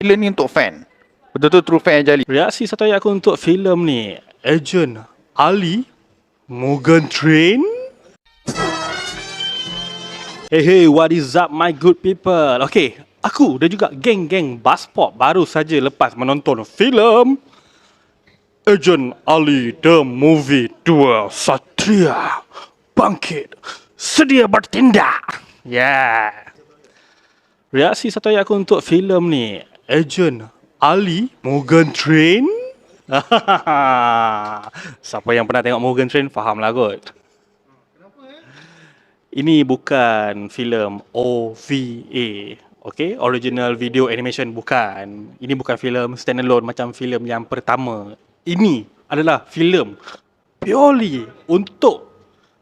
Filem ni untuk fan. Betul-betul true fan Jali. Reaksi satu ayat aku untuk filem ni Agent Ali Morgan Train. Hey hey what is up my good people? Okay Aku dan juga geng-geng Baspop baru saja lepas menonton filem Agent Ali The Movie 2 Satria. Bangkit Sedia bertindak. Yeah. Reaksi satu ayat aku untuk filem ni Agent Ali Morgan Train Siapa yang pernah tengok Morgan Train faham lah kot Ini bukan filem OVA Okay, original video animation bukan. Ini bukan filem standalone macam filem yang pertama. Ini adalah filem purely untuk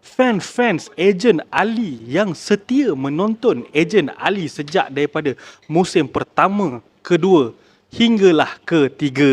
fans-fans Agent Ali yang setia menonton Agent Ali sejak daripada musim pertama, kedua hinggalah ketiga.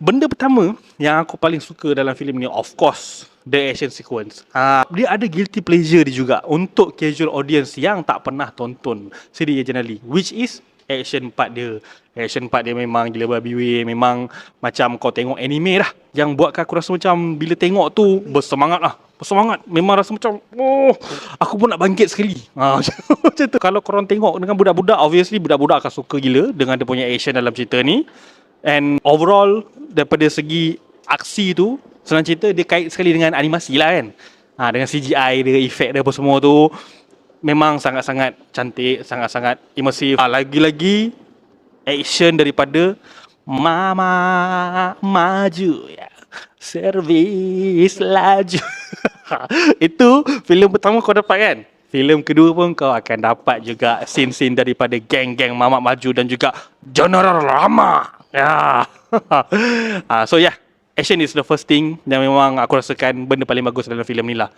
Benda pertama yang aku paling suka dalam filem ni of course the action sequence. Ha, dia ada guilty pleasure dia juga untuk casual audience yang tak pernah tonton siri Agent Ali which is action part dia. Action part dia memang gila babi weh, memang macam kau tengok anime lah yang buatkan aku rasa macam bila tengok tu bersemangat lah. Bersemangat. Memang rasa macam oh aku pun nak bangkit sekali. Ha, macam tu. Kalau korang tengok dengan budak-budak obviously budak-budak akan suka gila dengan dia punya action dalam cerita ni. And overall daripada segi aksi tu senang cerita dia kait sekali dengan animasi lah kan. Ha, dengan CGI dia, efek dia apa semua tu memang sangat-sangat cantik, sangat-sangat imersif. Ha, lagi-lagi action daripada Mama Maju ya. Servis laju. Itu filem pertama kau dapat kan? Filem kedua pun kau akan dapat juga scene-scene daripada geng-geng Mamat Maju dan juga General Rama. Ya. ah, so yeah, action is the first thing dan memang aku rasakan benda paling bagus dalam filem ni lah.